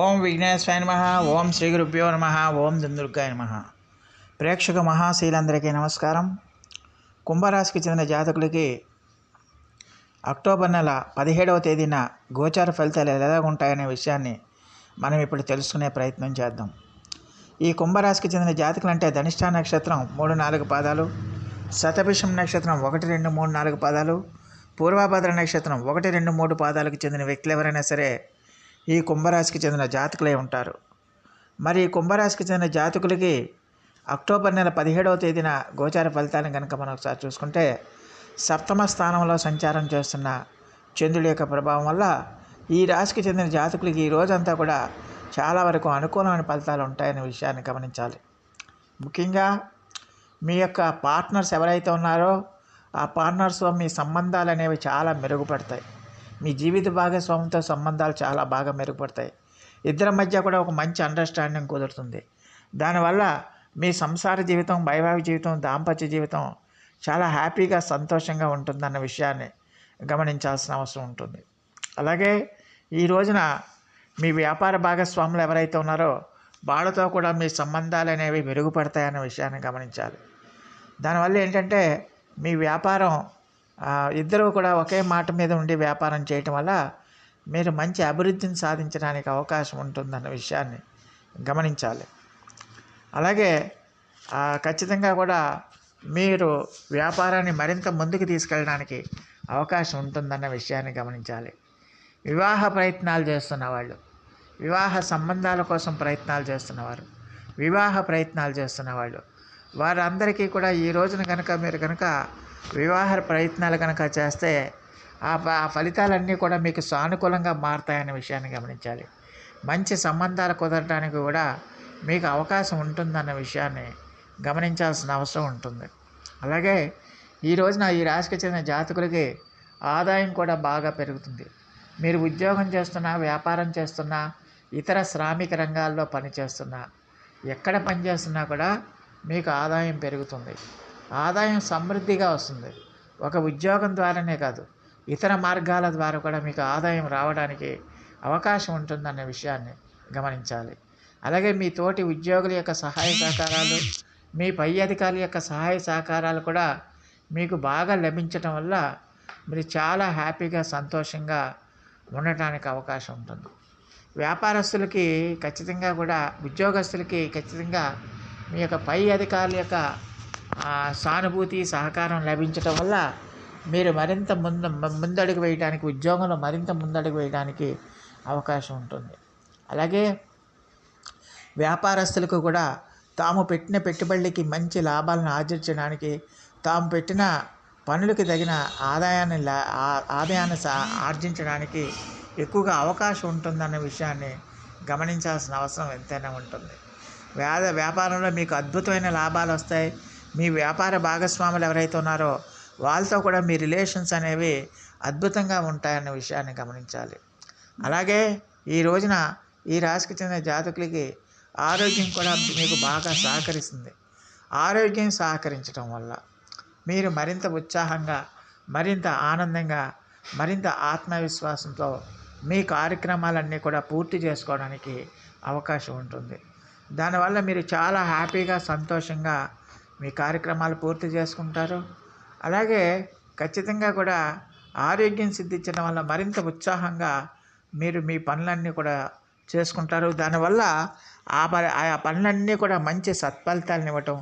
ఓం విఘ్నేశ్వరాయ నమ ఓం శ్రీ గురుభ్యో నమ ఓం దుందుర్గాయ నమ. ప్రేక్షక మహాశీలందరికీ నమస్కారం. కుంభరాశికి చెందిన జాతకులకి అక్టోబర్ నెల పదిహేడవ తేదీన గోచార ఫలితాలు ఎలా ఉంటాయనే విషయాన్ని మనం ఇప్పుడు తెలుసుకునే ప్రయత్నం చేద్దాం. ఈ కుంభరాశికి చెందిన జాతకులు అంటే ధనిష్ఠా నక్షత్రం మూడు నాలుగు పాదాలు శతభిషం నక్షత్రం ఒకటి రెండు మూడు నాలుగు పాదాలు పూర్వభద్ర నక్షత్రం ఒకటి రెండు మూడు పాదాలకు చెందిన వ్యక్తులు ఎవరైనా సరే ఈ కుంభరాశికి చెందిన జాతకులే ఉంటారు. మరి ఈ కుంభరాశికి చెందిన జాతకులకి అక్టోబర్ నెల పదిహేడవ తేదీన గోచార ఫలితాలను కనుక మనం ఒకసారి చూసుకుంటే సప్తమ స్థానంలో సంచారం చేస్తున్న చంద్రుడి యొక్క ప్రభావం వల్ల ఈ రాశికి చెందిన జాతకులకి ఈ రోజంతా కూడా చాలా వరకు అనుకూలమైన ఫలితాలు ఉంటాయనే విషయాన్ని గమనించాలి. ముఖ్యంగా మీ యొక్క పార్ట్నర్స్ ఎవరైతే ఉన్నారో ఆ పార్ట్నర్స్తో మీ సంబంధాలు అనేవి చాలా మెరుగుపడతాయి. మీ జీవిత భాగస్వామితో సంబంధాలు చాలా బాగా మెరుగుపడతాయి. ఇద్దరి మధ్య కూడా ఒక మంచి అండర్స్టాండింగ్ కుదురుతుంది. దానివల్ల మీ సంసార జీవితం వైవాహిక జీవితం దాంపత్య జీవితం చాలా హ్యాపీగా సంతోషంగా ఉంటుందన్న విషయాన్ని గమనించాల్సిన అవసరం ఉంటుంది. అలాగే ఈ రోజున మీ వ్యాపార భాగస్వాములు ఎవరైతే ఉన్నారో వాళ్ళతో కూడా మీ సంబంధాలు అనేవి మెరుగుపడతాయన్న విషయాన్ని గమనించాలి. దానివల్ల ఏంటంటే మీ వ్యాపారం ఇద్దరూ కూడా ఒకే మాట మీద ఉండి వ్యాపారం చేయటం వల్ల మీరు మంచి అభివృద్ధిని సాధించడానికి అవకాశం ఉంటుందన్న విషయాన్ని గమనించాలి. అలాగే ఖచ్చితంగా కూడా మీరు వ్యాపారాన్ని మరింత ముందుకు తీసుకెళ్ళడానికి అవకాశం ఉంటుందన్న విషయాన్ని గమనించాలి. వివాహ ప్రయత్నాలు చేస్తున్న వాళ్ళు వివాహ సంబంధాల కోసం ప్రయత్నాలు చేస్తున్నవారు వివాహ ప్రయత్నాలు చేస్తున్న వాళ్ళు వారందరికీ కూడా ఈ రోజున కనుక మీరు కనుక వివాహ ప్రయత్నాలు కనుక చేస్తే ఆ ఫలితాలన్నీ కూడా మీకు సానుకూలంగా మారుతాయనే విషయాన్ని గమనించాలి. మంచి సంబంధాలు కుదరడానికి కూడా మీకు అవకాశం ఉంటుందన్న విషయాన్ని గమనించాల్సిన అవసరం ఉంటుంది. అలాగే ఈ రోజున ఈ రాశికి చెందిన జాతకులకి ఆదాయం కూడా బాగా పెరుగుతుంది. మీరు ఉద్యోగం చేస్తున్నా వ్యాపారం చేస్తున్నా ఇతర శ్రామిక రంగాల్లో పనిచేస్తున్నా ఎక్కడ పనిచేస్తున్నా కూడా మీకు ఆదాయం పెరుగుతుంది. ఆదాయం సమృద్ధిగా వస్తుంది. ఒక ఉద్యోగం ద్వారానే కాదు ఇతర మార్గాల ద్వారా కూడా మీకు ఆదాయం రావడానికి అవకాశం ఉంటుందన్న విషయాన్ని గమనించాలి. అలాగే మీ తోటి ఉద్యోగుల యొక్క సహాయ సహకారాలు మీ పై అధికారుల యొక్క సహాయ సహకారాలు కూడా మీకు బాగా లభించటం వల్ల మీరు చాలా హ్యాపీగా సంతోషంగా ఉండటానికి అవకాశం ఉంటుంది. వ్యాపారస్తులకి ఖచ్చితంగా కూడా ఉద్యోగస్తులకి ఖచ్చితంగా మీ యొక్క పై అధికారుల యొక్క సానుభూతి సహకారం లభించటం వల్ల మీరు మరింత ముందు ముందడుగు వేయడానికి ఉద్యోగంలో మరింత ముందడుగు వేయడానికి అవకాశం ఉంటుంది. అలాగే వ్యాపారస్తులకు కూడా తాము పెట్టిన పెట్టుబడులకి మంచి లాభాలను ఆర్జించడానికి తాము పెట్టిన పనులకు తగిన ఆదాయాన్ని లా- ఆదాయాన్ని సా- ఆర్జించడానికి ఎక్కువగా అవకాశం ఉంటుందన్న విషయాన్ని గమనించాల్సిన అవసరం ఎంతైనా ఉంటుంది. వ్యాధ వ్యాపారంలో మీకు అద్భుతమైన లాభాలు వస్తాయి. మీ వ్యాపార భాగస్వాములు ఎవరైతే ఉన్నారో వాళ్ళతో కూడా మీ రిలేషన్స్ అనేవి అద్భుతంగా ఉంటాయన్న విషయాన్ని గమనించాలి. అలాగే ఈ రోజున ఈ రాశికి చెందిన జాతకులకి ఆరోగ్యం కూడా మీకు బాగా సహకరిస్తుంది. ఆరోగ్యం సహకరించడం వల్ల మీరు మరింత ఉత్సాహంగా మరింత ఆనందంగా మరింత ఆత్మవిశ్వాసంతో మీ కార్యక్రమాలన్నీ కూడా పూర్తి చేసుకోవడానికి అవకాశం ఉంటుంది. దానివల్ల మీరు చాలా హ్యాపీగా సంతోషంగా మీ కార్యక్రమాలు పూర్తి చేసుకుంటారు. అలాగే ఖచ్చితంగా కూడా ఆరోగ్యం సిద్ధించడం వల్ల మరింత ఉత్సాహంగా మీరు మీ పనులన్నీ కూడా చేసుకుంటారు. దానివల్ల ఆ ప ఆ పనులన్నీ కూడా మంచి సత్ఫలితాలను ఇవ్వటం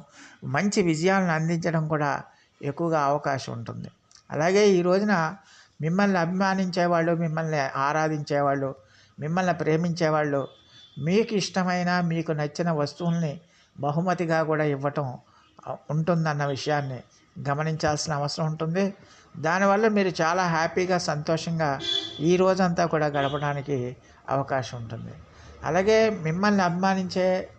మంచి విజయాలను అందించడం కూడా ఎక్కువగా అవకాశం ఉంటుంది. అలాగే ఈ రోజున మిమ్మల్ని అభిమానించేవాళ్ళు మిమ్మల్ని ఆరాధించేవాళ్ళు మిమ్మల్ని ప్రేమించేవాళ్ళు మీకు ఇష్టమైన మీకు నచ్చిన వస్తువుల్ని బహుమతిగా కూడా ఇవ్వటం ఉంటుందన్న విషయాన్ని గమనించాల్సిన అవసరం ఉంటుంది. దానివల్ల మీరు చాలా హ్యాపీగా సంతోషంగా ఈ రోజంతా కూడా గడపడానికి అవకాశం ఉంటుంది. అలాగే మిమ్మల్ని అభిమానించే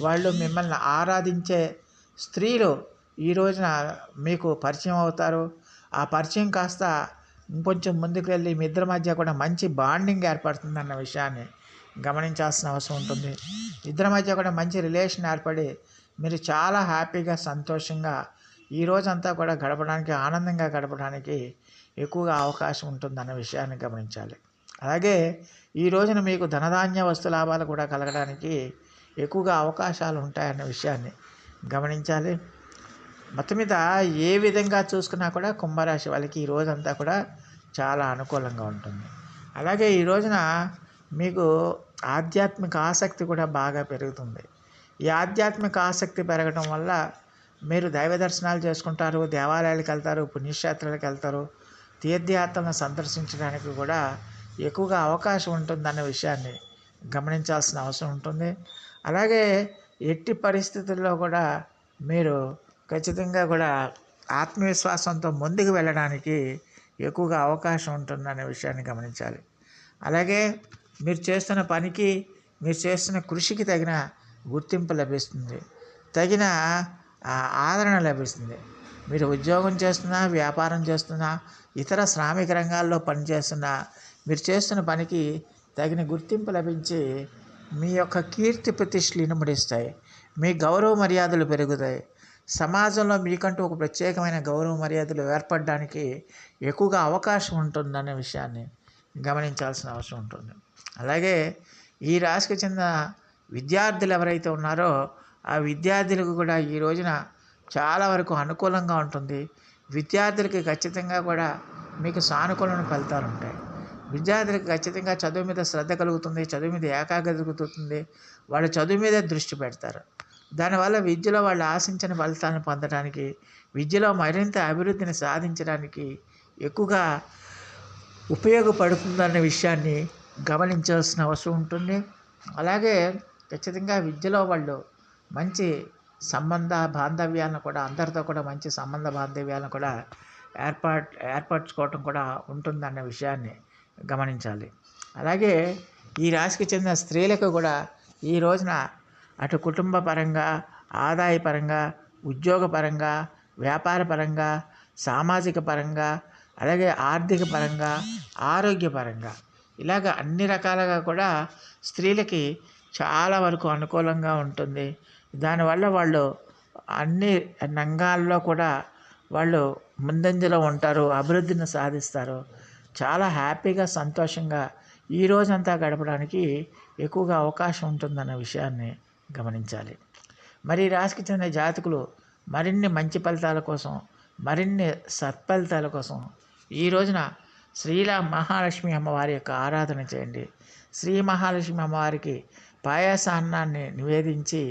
వాళ్ళు మిమ్మల్ని ఆరాధించే స్త్రీలు ఈ రోజున మీకు పరిచయం అవుతారు. ఆ పరిచయం కాస్త ఇంకొంచెం ముందుకు వెళ్ళి మీ ఇద్దరి మధ్య కూడా మంచి బాండింగ్ ఏర్పడుతుందన్న విషయాన్ని గమనించాల్సిన అవసరం ఉంటుంది. ఇద్దరి మధ్య కూడా మంచి రిలేషన్ ఏర్పడి మీరు చాలా హ్యాపీగా సంతోషంగా ఈ రోజంతా కూడా గడపడానికి ఆనందంగా గడపడానికి ఎక్కువగా అవకాశం ఉంటుందన్న విషయాన్ని గమనించాలి. అలాగే ఈ రోజున మీకు ధనధాన్య వస్తు లాభాలు కూడా కలగడానికి ఎక్కువగా అవకాశాలు ఉంటాయన్న విషయాన్ని గమనించాలి. మొత్తం మీద ఏ విధంగా చూసుకున్నా కూడా కుంభరాశి వాళ్ళకి ఈ రోజంతా కూడా చాలా అనుకూలంగా ఉంటుంది. అలాగే ఈ రోజున మీకు ఆధ్యాత్మిక ఆసక్తి కూడా బాగా పెరుగుతుంది. ఈ ఆధ్యాత్మిక ఆసక్తి పెరగడం వల్ల మీరు దైవ దర్శనాలు చేసుకుంటారు దేవాలయాలకు వెళ్తారు పుణ్యక్షేత్రాలకు వెళ్తారు తీర్థయాత్రలను సందర్శించడానికి కూడా ఎక్కువగా అవకాశం ఉంటుందన్న విషయాన్ని గమనించాల్సిన అవసరం ఉంటుంది. అలాగే ఎట్టి పరిస్థితుల్లో కూడా మీరు ఖచ్చితంగా కూడా ఆత్మవిశ్వాసంతో ముందుకు వెళ్ళడానికి ఎక్కువగా అవకాశం ఉంటుందనే విషయాన్ని గమనించాలి. అలాగే మీరు చేస్తున్న పనికి మీరు చేస్తున్న కృషికి తగిన గుర్తింపు లభిస్తుంది. తగిన ఆదరణ లభిస్తుంది. మీరు ఉద్యోగం చేస్తున్నా వ్యాపారం చేస్తున్నా ఇతర శ్రామిక రంగాల్లో పనిచేస్తున్నా మీరు చేస్తున్న పనికి తగిన గుర్తింపు లభించి మీ యొక్క కీర్తి ప్రతిష్టలు ఇనుమడిస్తాయి మీ గౌరవ మర్యాదలు పెరుగుతాయి. సమాజంలో మీకంటూ ఒక ప్రత్యేకమైన గౌరవ మర్యాదలు ఏర్పడడానికి ఎక్కువగా అవకాశం ఉంటుందనే విషయాన్ని గమనించాల్సిన అవసరం ఉంటుంది. అలాగే ఈ రాశికి చెందిన విద్యార్థులు ఎవరైతే ఉన్నారో ఆ విద్యార్థులకు కూడా ఈ రోజున చాలా వరకు అనుకూలంగా ఉంటుంది. విద్యార్థులకి ఖచ్చితంగా కూడా మీకు సానుకూలమైన ఫలితాలు ఉంటాయి. విద్యార్థులకు ఖచ్చితంగా చదువు మీద శ్రద్ధ కలుగుతుంది చదువు మీద ఏకాగ్రత కలుగుతుంది వాళ్ళు చదువు మీదే దృష్టి పెడతారు. దానివల్ల విద్యలో వాళ్ళు ఆశించిన ఫలితాలను పొందడానికి విద్యలో మరింత అభివృద్ధిని సాధించడానికి ఎక్కువగా ఉపయోగపడుతుందన్న విషయాన్ని గమనించాల్సిన అవసరం ఉంటుంది. అలాగే ఖచ్చితంగా విద్యలో వాళ్ళు మంచి సంబంధ బాంధవ్యాలను కూడా అందరితో కూడా మంచి సంబంధ బాంధవ్యాలను కూడా ఏర్పాటు ఏర్పరచుకోవటం కూడా ఉంటుందన్న విషయాన్ని గమనించాలి. అలాగే ఈ రాశికి చెందిన స్త్రీలకు కూడా ఈ రోజున అటు కుటుంబ పరంగా ఆదాయ పరంగా ఉద్యోగ వ్యాపార పరంగా సామాజిక పరంగా అలాగే ఆర్థిక పరంగా ఆరోగ్యపరంగా ఇలాగ అన్ని రకాలుగా కూడా స్త్రీలకి చాలా వరకు అనుకూలంగా ఉంటుంది. దానివల్ల వాళ్ళు అన్ని రంగాల్లో కూడా వాళ్ళు ముందంజలో ఉంటారు అభివృద్ధిని సాధిస్తారు. చాలా హ్యాపీగా సంతోషంగా ఈ రోజంతా గడపడానికి ఎక్కువగా అవకాశం ఉంటుందన్న విషయాన్ని గమనించాలి. మరి రాశికి చెందిన జాతకులు మరిన్ని మంచి ఫలితాల కోసం మరిన్ని సత్ఫలితాల కోసం ఈ రోజున శ్రీలా మహాలక్ష్మి అమ్మవారి యొక్క ఆరాధన చేయండి. శ్రీ మహాలక్ష్మి అమ్మవారికి పాయాసాన్నాన్ని నివేదించి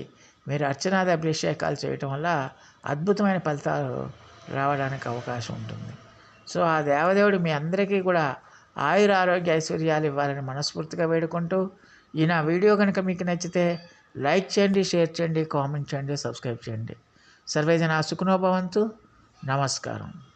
మీరు అర్చనాది అభిషేకాలు చేయటం వల్ల అద్భుతమైన ఫలితాలు రావడానికి అవకాశం ఉంటుంది. సో ఆ దేవదేవుడు మీ అందరికీ కూడా ఆయుర ఆరోగ్య ఐశ్వర్యాలు ఇవ్వాలని మనస్ఫూర్తిగా వేడుకుంటూ ఈ నా వీడియో కనుక మీకు నచ్చితే లైక్ చేయండి షేర్ చేయండి కామెంట్ చేయండి సబ్స్క్రైబ్ చేయండి. సర్వేజన సుఖనోభవంతు నమస్కారం.